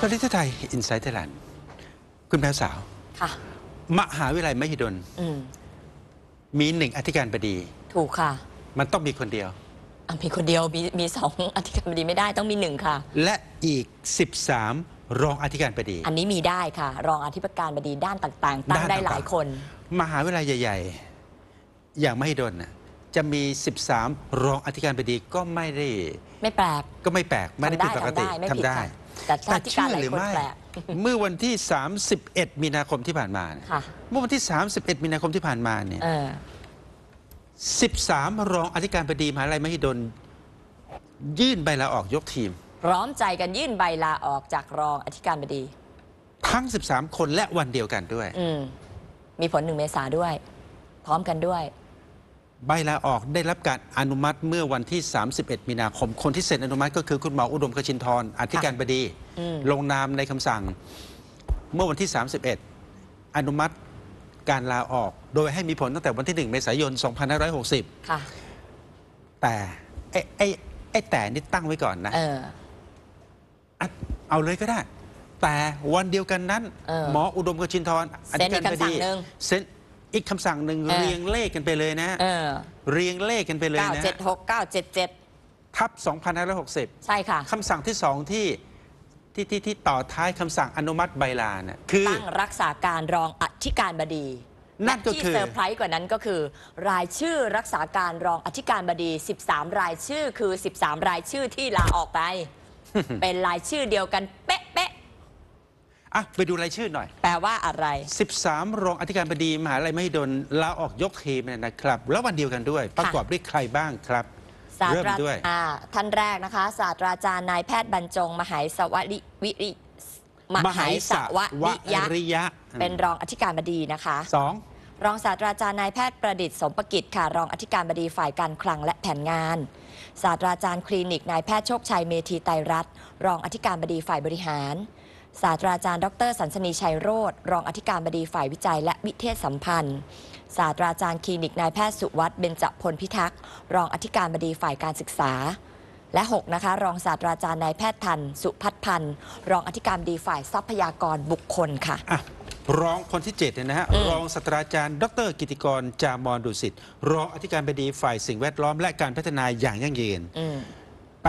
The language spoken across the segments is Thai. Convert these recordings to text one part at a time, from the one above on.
ประเทศไทยอินไซต์ไทยแลนด์คุณแพรสาว ค่ะมหาวิทยาลัยมหิดล อืมมีหนึ่งอธิการบดี ถูกค่ะมันต้องมีคนเดียว อะมีคนเดียวมีมีสองอธิการบดีไม่ได้ต้องมีหนึ่งค่ะ และอีก 13 รองอธิการบดี อันนี้มีได้ค่ะ รองอธิการบดีด้านต่างๆ ตั้งด้านได้ต่างๆหลายคน มหาวิทยาลัยใหญ่ ๆ อย่างมหิดลน่ะจะมี 13 รองอธิการบดีก็ไม่ได้ ไม่แปลก ก็ไม่แปลกไม่ได้ผิดปกติทำได้ไม่ผิดทำได้ค่ะ แต่ถ้าอธิการหลายหรือคนไม่แปลก เมื่อวันที่ 31 มีนาคมที่ผ่านมาเนี่ยค่ะ เมื่อวันที่ 31 มีนาคมที่ผ่านมาเนี่ย เออ 13 รองอธิการบดีมหาวิทยาลัยมหิดล ยื่นใบลาออกยกทีม พร้อมใจกันยื่นใบลาออกจากรองอธิการบดี ทั้ง 13 คนและวันเดียวกันด้วย อืม มีผลหนึ่งเมษาด้วย พร้อมกันด้วย ใบลาออกได้รับการอนุมัติเมื่อวันที่ 31 มีนาคม คนที่เซ็นอนุมัติก็คือคุณหมออุดมคชินทร์อธิการบดีอืมลงนามในคำสั่ง เมื่อวันที่ 31 อนุมัติการลาออก โดยให้มีผลตั้งแต่วันที่ 1 เมษายน 2560ค่ะแต่ไอ้ไอ้ไอ้แต่นี่ตั้งไว้ก่อนนะเอออะเอาเลยก็ได้ แต่วันเดียวกันนั้นเออหมออุดมกชินทร์อธิการบดีเซ็น อีกคำสั่งหนึ่งเซ็นอีกคำสั่งหนึ่งเออเรียงเลขกันไปเลยนะเออเรียงเลขกันไปเลยเก้านะเจ็ดหกเก้าเจ็ดเจ็ดทับ2560 ใช่ค่ะ คำสั่งที่สองที่ที่ที่ที่ต่อท้ายคำสั่งอนุมัติใบลาเนี่ยคือ ตั้งรักษาการรองอธิการบดีนั่นก็และที่คือเซอร์ไพรส์กว่านั้นก็คือ รายชื่อรักษาการรองอธิการบดี 13 รายชื่อคือ 13 รายชื่อที่ลาออกไป เป็นรายชื่อเดียวกันเป๊ะเป๊ะ อะไปดูรายชื่อหน่อยๆแปลว่าอะไร 13 รองอธิการบดีมหาลัยมหิดลลาออกยกทีมเนี่ยนะครับ แล้ววันเดียวกันด้วย ประกอบด้วยใครบ้างครับ ศาสเริ่มตราด้วย อ่าท่านแรกนะคะ ศาสตราจารย์นายแพทย์บรรจง มหายสวริวิริมหายสววิยะ ริยะเป็นรองอธิการบดีนะคะ สองรองศาสตราจารย์นายแพทย์ประดิษฐ์สมประกิจค่ะ รองอธิการบดีฝ่ายการคลังและแผนงาน ศาสตราจารย์คลินิกนายแพทย์โชคชัยเมธีไตรรัตน์รองอธิการบดีฝ่ายบริหาร ศาสตราจารย์ ดรสันสนีชัยโรธรองอธิการบดีฝ่ายวิจัยและวิเทศสัมพันธ์ ศาสตราจารย์คลินิกนายแพทย์สุวัตเบญจพลพิทักษ์ รองอธิการบดีฝ่ายการศึกษา และ 6 นะคะ รองศาสตราจารย์นายแพทย์ทัน สุพัฒน์พันธ์ รองอธิการบดีฝ่ายทรัพยากรบุคคลค่ะ อะรองคนที่7เนี่ยนะฮะอืม รองศาสตราจารย์ ดร กิติกรจามอนดุสิตรองอธิการบดีฝ่ายสิ่งแวดล้อมและการพัฒนาอย่างยั่งยืน อืม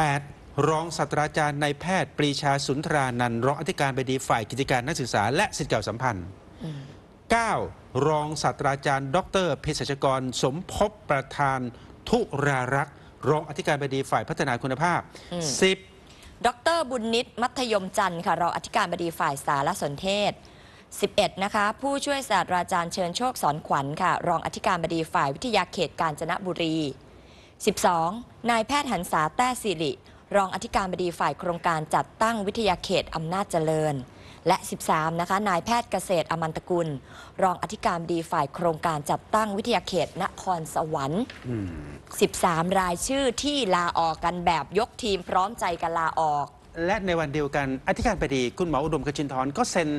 8. รองศาสตราจารย์นายแพทย์ปรีชาสุนทรานันท์รองอธิการบดีฝ่ายกิจการนักศึกษา และสิทธิเก่าสัมพันธ์อืม 9. รองศาสตราจารย์ ดรเภสัชกร สมภพประธาน ทุรารักษ์รองอธิการบดีฝ่ายพัฒนาคุณภาพ อืม 10. ดรบุญนิตมัธยมจันทร์ค่ะรองอธิการบดีฝ่ายสารสนเทศ 11 นะคะ ผู้ช่วยศาสตราจารย์เชิญโชคสอนขวัญค่ะ รองอธิการบดีฝ่ายวิทยาเขตกาญจนบุรี 12. นายแพทย์หันษาแต้สิริ รองอธิการบดีฝ่ายโครงการจัดตั้งวิทยาเขตอำนาจเจริญ และ 13 นะคะ นายแพทย์เกษตรอมันตกุล รองอธิการบดีฝ่ายโครงการจัดตั้งวิทยาเขตนครสวรรค์ 13 รายชื่อที่ลาออกกันแบบยกทีมพร้อมใจกันลาออก และในวันเดียวกันอธิการบดีคุณหมออุดมคชินทร์ก็เซ็น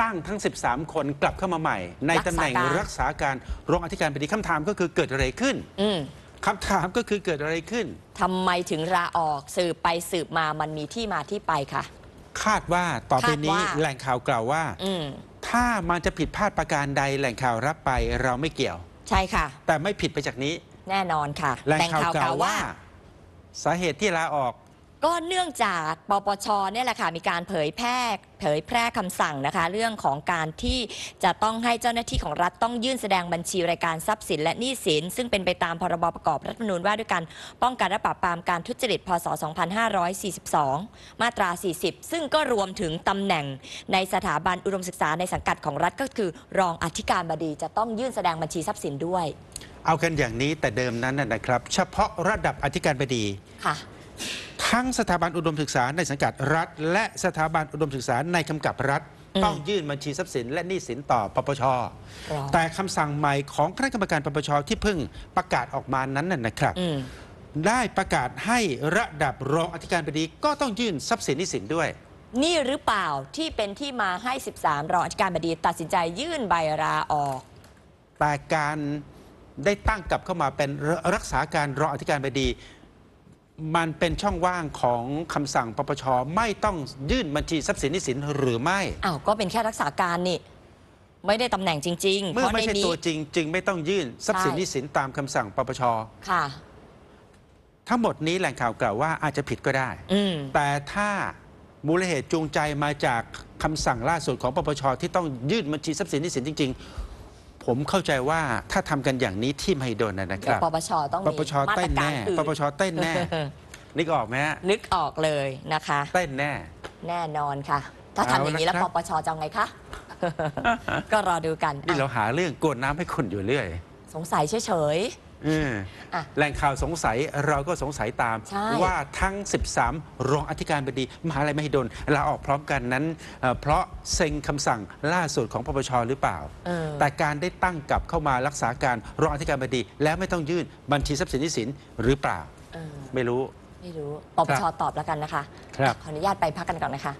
ตั้งทั้ง 13 คนกลับเข้ามาใหม่ ในตำแหน่งรัรักกษาษาการรองอธิการบดีคำถามก็คือเกิดอะไรขึ้นอืม คำถามก็คือเกิดอะไรขึ้น ทำไมถึงลาออกสืบไปสืบมามันมีที่มาที่ไปค่ะ คาดว่าต่อไปนี้คาดว่า แหล่งข่าวกล่าวว่า อืมถ้ามันจะผิดพลาดประการใดแหล่งข่าวรับไปเราไม่เกี่ยว ใช่ค่ะ แต่ไม่ผิดไปจากนี้ แน่นอนค่ะแหล่งข่าวกล่าวว่า สาเหตุที่ลาออก ก็เนื่องจากปปชเนี่ยแหละค่ะมีการเผยแพร่เผยแพร่คำสั่งนะคะ เรื่องของการที่จะต้องให้เจ้าหน้าที่ของรัฐต้องยื่นแสดงบัญชีรายการทรัพย์สินและหนี้สิน ซึ่งเป็นไปตามพรบประกอบรัฐธรรมนูญว่าด้วยการป้องกันและปราบปรามการทุจริต พศ 2542 มาตรา 40 ซึ่งก็รวมถึงตำแหน่งในสถาบันอุดมศึกษาในสังกัดของรัฐก็คือ รองอธิการบดีจะต้องยื่นแสดงบัญชีทรัพย์สินด้วย เอากันอย่างนี้แต่เดิมนั้นนะนะครับ เฉพาะระดับอธิการบดีค่ะ ทั้งสถาบันอุดมศึกษาในสังกัดรัฐ และสถาบันอุดมศึกษาในกำกับรัฐอืมต้องยื่นบัญชีทรัพย์สินและหนี้สินต่อปปชรอแต่คำสั่งใหม่ของคณะกรรมการปปชที่เพิ่งประกาศออกมานั้นน่ะนะครับอืมได้ประกาศให้ระดับรองอธิการบดีก็ต้องยื่นทรัพย์สินหนี้สินด้วย นี่หรือเปล่าที่เป็นที่มาให้ 13 รองอธิการบดีตัดสินใจยื่นใบลาออก แต่การได้ตั้งกลับเข้ามาเป็นรักษาการรองอธิการบดี มันเป็นช่องว่างของคำสั่งปปชไม่ต้องยื่นบัญชีทรัพย์สินหนี้สินหรือไม่ อ้าวก็เป็นแค่รักษาการนี่ ไม่ได้ตำแหน่งจริงๆเมื่อเพราะไม่ในใช่นี้ ตัวจริง จึงไม่ต้องยื่นทรัพย์สินใช่ หนี้สินตามคำสั่งปปชค่ะ ทั้งหมดนี้แหล่งข่าวกล่าวว่าอาจจะผิดก็ได้ อืม แต่ถ้ามูลเหตุจูงใจมาจากคำสั่งล่าสุดของปปชที่ต้องยื่นบัญชีทรัพย์สินหนี้สินจริงๆ ผมเข้าใจว่าถ้าทำกันอย่างนี้ที่ไม่โดนนะนะคเดี๋ยรัวบปปชต้องปมีปชมาเต้ตรนการแน่อื่นปปชเต้นแน่นึกออกไหมฮะนึกออกเลยนะคะ เต้นแน่ แน่นอนค่ะ ถ้าทำอย่างนี้แล้วเอาปละครับ ปชจะเอาไงคะ ก็รอดูกันนี่เราอะหาเรื่องกวนน้ำให้คุณอยู่เรื่อย สงสัยเฉยเอออะ แหล่งข่าวสงสัยเราก็สงสัยตาม ใช่ ว่าทั้ง 13 รองอธิการบดี มหาลัยมหิดลลาออกพร้อมกันนั้นเอ่อเพราะเซ็งคำสั่งล่าสุดของปปชหรือเปล่าๆเออ แต่การได้ตั้งกลับเข้ามารักษาการรองอธิการบดี แล้วไม่ต้องยื่นบัญชีทรัพย์สินหนี้สินหรือเปล่า เออ ไม่รู้ ไม่รู้ปปชครับตอบแล้วกันนะคะ ครับ ขออนุญาตไปพักกันก่อนนะคะ